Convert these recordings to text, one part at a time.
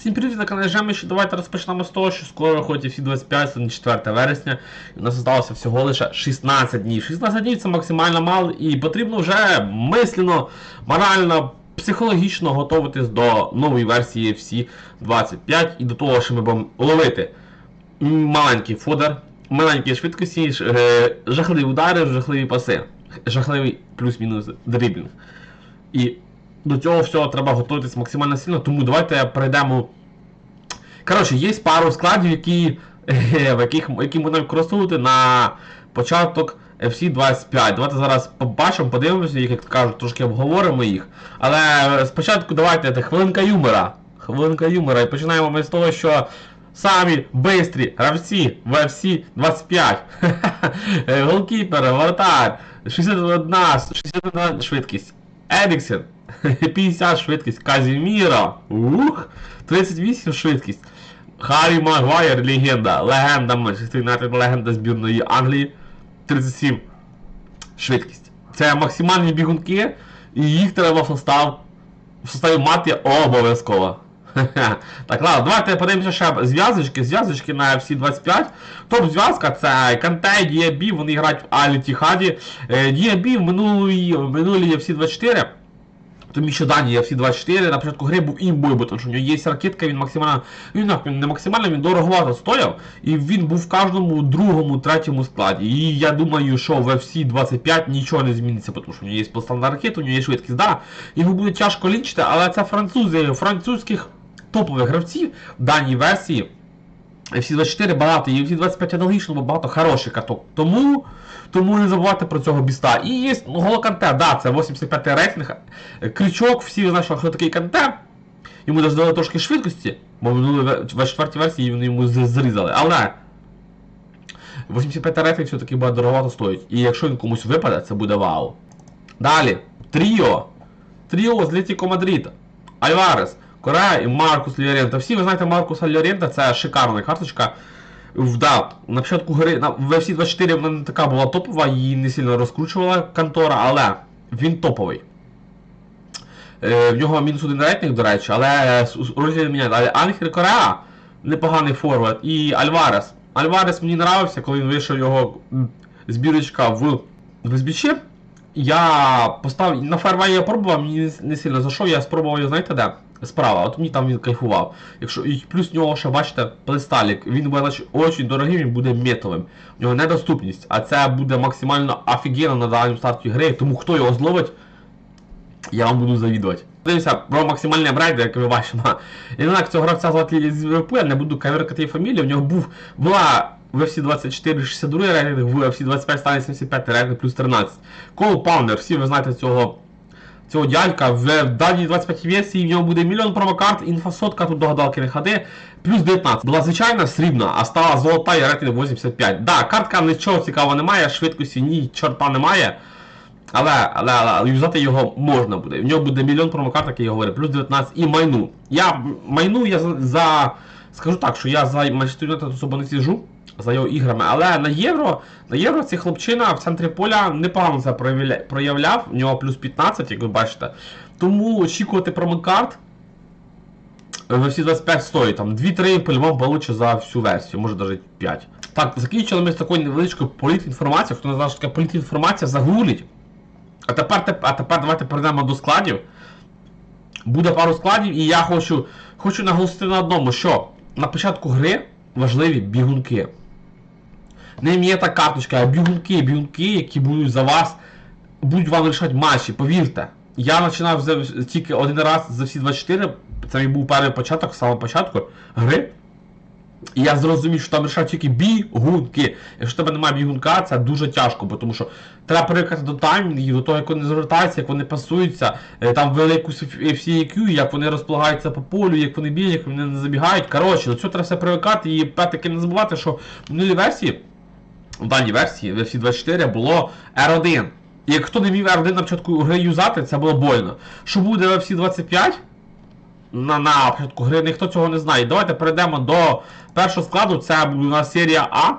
Всім привіт на каналі Жемищі. Давайте розпочнемо з того, що скоро виходить всі 25, це 4 вересня. І у нас залишилося всього лише 16 днів. 16 днів це максимально мало і потрібно вже мислено, морально, психологічно готуватись до нової версії FC 25 і до того, що ми будемо ловити маленький фодер, маленькі швидкості, е, жахливі удари, жахливі паси, жахливий плюс-мінус дриблінг. І до цього всього треба готуватись максимально сильно, тому давайте перейдемо. Коротше, є пару складів, які, в яких, які можна використовувати на початок FC 25. Давайте зараз побачимо, подивимося, їх, як кажуть, трошки обговоримо їх. Але спочатку давайте це хвилинка юмора. Хвилинка юмора. І починаємо ми з того, що самі бистрі гравці в FC 25. Е, Голкіпер, воротар, 61, 61 швидкість. Едіксен, 50 швидкість. Казіміра. ух, 38 швидкість. Харі Магуайр, легенда, легенда Манчестер легенда збірної Англії, 37 швидкість. Це максимальні бігунки, і їх треба в в составі мати обов'язково. Так, ладно, давайте подивимося ще зв'язочки. Зв'язочки на FC25. Топ-зв'язка це Канте, Діабі, вони грають в Алі Тіхаді. Е, Діабі в минулій, минулій FC24. Тому що Дані FC24 на початку гри був імбою, бо тому що в нього є ракетка, він максимально. Він він не максимально, він дороговато стояв. І він був в кожному другому, третьому складі. І я думаю, що в FC25 нічого не зміниться, тому що в нього є постановна ракета, у нього є швидкість. Да, йому буде тяжко лінчити, але це французи, французьких топових гравців в даній версії. FC24 багато, і FC25 аналогічно, бо багато хороших каток. Тому, тому не забувайте про цього біста. І є ну, голоканте, да, це 85 рейтинг. Крючок, всі знають, хто такий канте. Йому дали трошки швидкості, бо в минулій четвертій версії вони йому зрізали. Але 85 рейтинг все-таки буде дороговато стоїть. І якщо він комусь випаде, це буде вау. Далі, Тріо. Тріо з Летіко Мадріда. Альварес, Корея і Маркус Ліорента. Всі ви знаєте Маркуса Ліорента, це шикарна карточка. Да, на початку гри на в FC 24 вона не така була топова, її не сильно розкручувала контора, але він топовий. Е, в нього мінус один рейтинг, до речі, але розділ міняє. Але Ангель Кореа непоганий форвард. І Альварес. Альварес мені нравився, коли він вийшов його збірочка в, СБЧ. Я поставив на фарваї я пробував, мені не сильно зайшов, я спробував його, знаєте де? Справа, от мені там він кайфував. Якщо, і плюс в нього ще, бачите, плесталік. Він буде дуже дорогим, він буде метовим. У нього недоступність, а це буде максимально офігенно на даному старті гри, тому хто його зловить, я вам буду завідувати. Дивіться, про максимальний брейд, як ви бачимо. Не цього гравця звати з ВП, я не буду каверкати фамілію. В нього був була в FC 24 62 рейтинг, в FC 25 стане 75 рейтинг плюс 13. Кол Паундер, всі ви знаєте цього. Цього дядька в даній 25 версії в нього буде мільйон промокарт, інфосотка, тут до гадалки не ходи, плюс 19. Була звичайна срібна, а стала золота і рейтинг 85. Да, картка нічого цікавого немає, швидкості ні чорта немає. Але, але, але юзати його можна буде. В нього буде мільйон промокарт, як я говорю, плюс 19 і майну. Я майну я за, за скажу так, що я за Манчестер Юнайтед особо не сіжу за його іграми, але на євро, на євро цей хлопчина в центрі поля непогано це проявляв. В нього плюс 15, як ви бачите. Тому очікувати промокарт в всі 25 стоїть, там 2-3 по-любому получше за всю версію, може навіть 5. Так, закінчили ми з такою невеличкою політінформацією. Хто не знає, що таке політінформація, загугліть. А тепер, а тепер давайте перейдемо до складів. Буде пару складів, і я хочу, хочу наголосити на одному, що на початку гри важливі бігунки. Не м'єта карточка, а бігунки, бігунки, які будуть за вас, будуть вам вирішати матчі, повірте. Я починав тільки один раз за всі 24, це мій був перший початок, саме початку гри. І я зрозумів, що там лише тільки бігунки. Якщо в тебе немає бігунка, це дуже тяжко, бо тому що треба привикати до таймінгів, до того, як вони звертаються, як вони пасуються, е, там велику FCQ, як вони розполагаються по полю, як вони бігають, як вони не забігають. Коротше, до цього треба все привикати і таки не забувати, що в минулій версії, в даній версії, в FC24 було R1. І як хто не міг R1 на початку гри юзати, це було больно. Що буде в FC25? на, на початку гри, ніхто цього не знає. Давайте перейдемо до першого складу, це буде у нас серія А.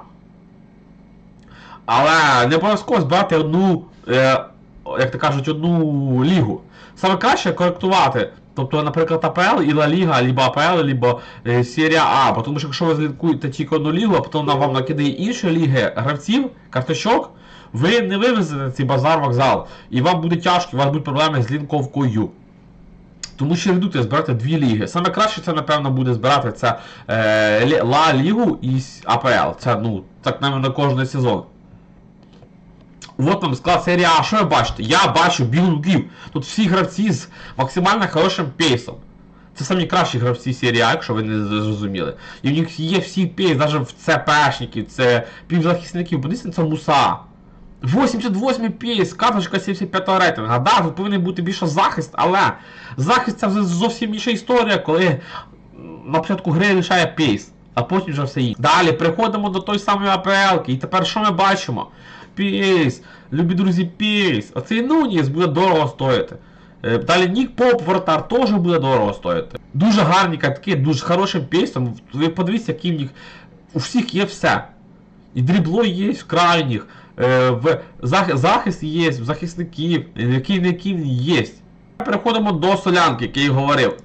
Але не обов'язково збирати одну, е, як то кажуть, одну лігу. Саме краще коректувати Тобто, наприклад, АПЛ і Ла Ліга, або АПЛ, або е, Серія А. Бо Тому що якщо ви злінкуєте тільки одну лігу, а потім вона вам накидає інші ліги гравців, карточок, ви не вивезете цей базар вокзал. І вам буде тяжко, у вас будуть проблеми з лінковкою. Тому що ведуть збирати дві ліги. Саме краще це, напевно, буде збирати це е, Ла Лігу і АПЛ. Це, ну, так, напевно, кожен сезон. От вам склад серії А. Що ви бачите? Я бачу білуків. Тут всі гравці з максимально хорошим пейсом. Це самі кращі гравці серії А, якщо ви не зрозуміли. І в них є всі пейс, навіть в ЦПшників, це півзахисників. Подивіться на це Муса. 88 пейс, карточка 75 рейтинга. Да, тут повинен бути більше захист, але захист це зовсім інша історія, коли на початку гри лишає пейс, а потім вже все інше. Далі приходимо до той самої АПЛ, і тепер що ми бачимо? Пейс, любі друзі, пейс. Оцей Нуніс буде дорого стоїти. Е, Далі Нік Поп Вратар теж буде дорого стоїти. Дуже гарні катки, дуже хорошим пейсом. Ви подивіться, які в них. У всіх є все. І дрібло є в крайніх, е, в зах- захист є, в захисників, який не який є. Переходимо до солянки, який говорив.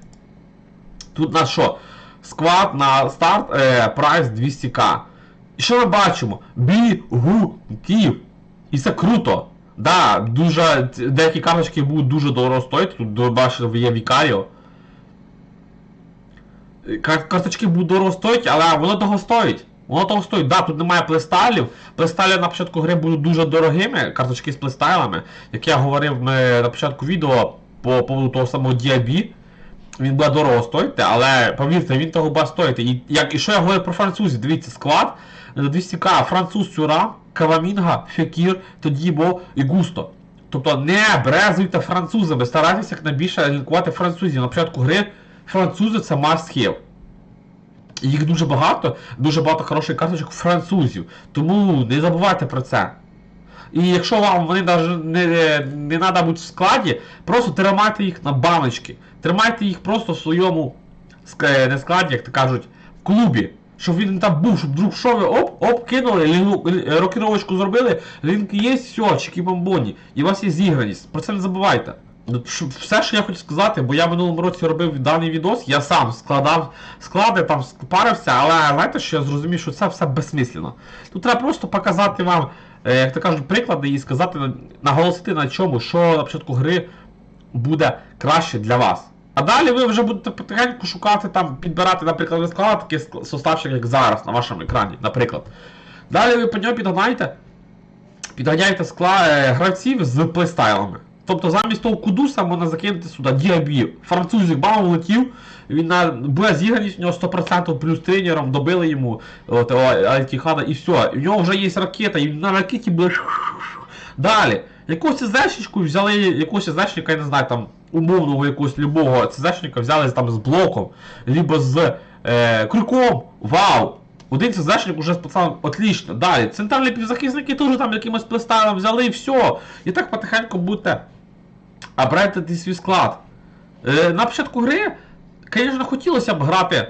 Тут на що? Склад на старт е, прайс 200к. І що ми бачимо? Бігуків. І це круто. Да, дуже, деякі карточки будуть дуже дорого стоїти. Тут бачите, є Вікаріо. Карточки будуть дорого стоїти, але воно того стоїть. Воно того стоїть. Да, тут немає плейстайлів. Плейстайлі на початку гри будуть дуже дорогими, карточки з плейстайлами. Як я говорив ми на початку відео по поводу того самого DIB, він буде дорого стоїти, але повірте, він того буде стоїти. І, як, і що я говорю про французів? Дивіться, склад 200к, француз Сюра, Кавамінга, Фекір, Тодібо і Густо. Тобто не брезуйте французами, старайтеся як найбільше лінкувати французів. На початку гри французи це must have. Їх дуже багато, дуже багато хороших карточок французів. Тому не забувайте про це. І якщо вам вони навіть не, не треба бути в складі, просто тримайте їх на баночки. Тримайте їх просто в своєму не складі, як то кажуть, в клубі. Щоб він там був, щоб вдруг що ви оп, оп, кинули, ліну- лі- рокіровочку зробили, лінк є, все, чекі бомбоні. І у вас є зіграність. Про це не забувайте. Ну, Все, що я хочу сказати, бо я минулому році робив даний відос, я сам складав склади, там парився, але знаєте, що я зрозумів, що це все безсмислено. Тут треба просто показати вам, е, як то кажуть, приклади і сказати, наголосити на чому, що на початку гри буде краще для вас. А далі ви вже будете потихеньку шукати там, підбирати, наприклад, ви склали такий составчик, як зараз на вашому екрані, наприклад. Далі ви по ньому підганяєте, підганяєте скла е, гравців з плейстайлами. Тобто замість того кудуса можна закинути сюди діабі. Французик бам влетів, він на була зіграність, у нього 100% плюс тренером, добили йому от, о, Альтіхада і все. В нього вже є ракета, і на ракеті буде. Далі. Якусь ЦЗшечку взяли, якусь ЦЗшника, я не знаю, там умовного якогось любого ЦЗшника взяли там з блоком, либо з е, крюком. Вау! Один ЦЗшник уже з пацаном отлично. Далі. Центральні півзахисники теж там якимось плестайлом взяли і все. І так потихеньку будете апгрейдити свій склад. Е, на початку гри, звісно, хотілося б грати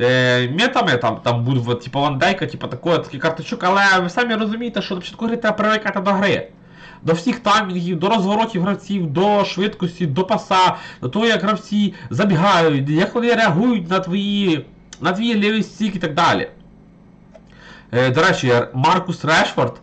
е, метами, там, там буде типу вандейка, типу такої, такий карточок, але ви самі розумієте, що на початку гри треба привикати до гри. До всіх таймінгів, до розворотів гравців, до швидкості, до паса, до того, як гравці забігають, як вони реагують на твої на твій лівий стік і так далі. Е, до речі, Маркус Решфорд,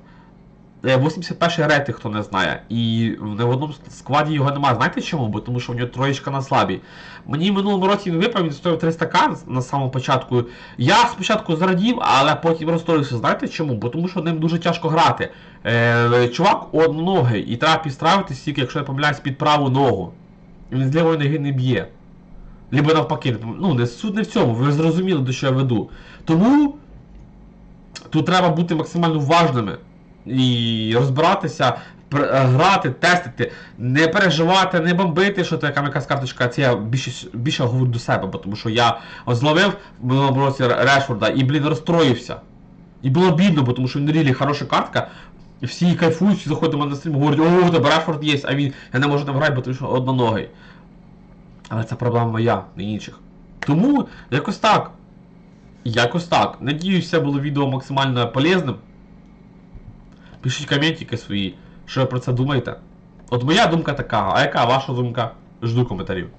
81 рейтинг, хто не знає, і не в одному складі його немає. Знаєте чому? Бо тому що в нього троєчка на слабій. Мені в минулому році він випав, він стоїв 300к на самому початку. Я спочатку зрадів, але потім розстроївся. Знаєте чому? Бо тому що ним дуже тяжко грати. Е, чувак одноногий, і треба підставитись тільки, якщо я помиляюсь, під праву ногу. Він з лівої ноги не б'є. Либо навпаки, ну не суть не в цьому, ви зрозуміли, до що я веду. Тому тут треба бути максимально уважними і розбиратися, е, грати, тестити, не переживати, не бомбити, що це якась карточка, це я більше, більше говорю до себе, бо тому що я зловив в минулому році Решфорда і, блін, розстроївся. І було бідно, бо тому що він рілі хороша картка. Всі кайфують, всі заходимо на стрім, говорять, о, тебе Решфорд є, а він, я не можу там грати, бо тому що одноногий. Але це проблема моя, не інших. Тому якось так. Якось так. Надіюсь, це було відео максимально полезним. Пишіть коментики свої, що ви про це думаєте. От моя думка така, а яка ваша думка? Жду коментарів.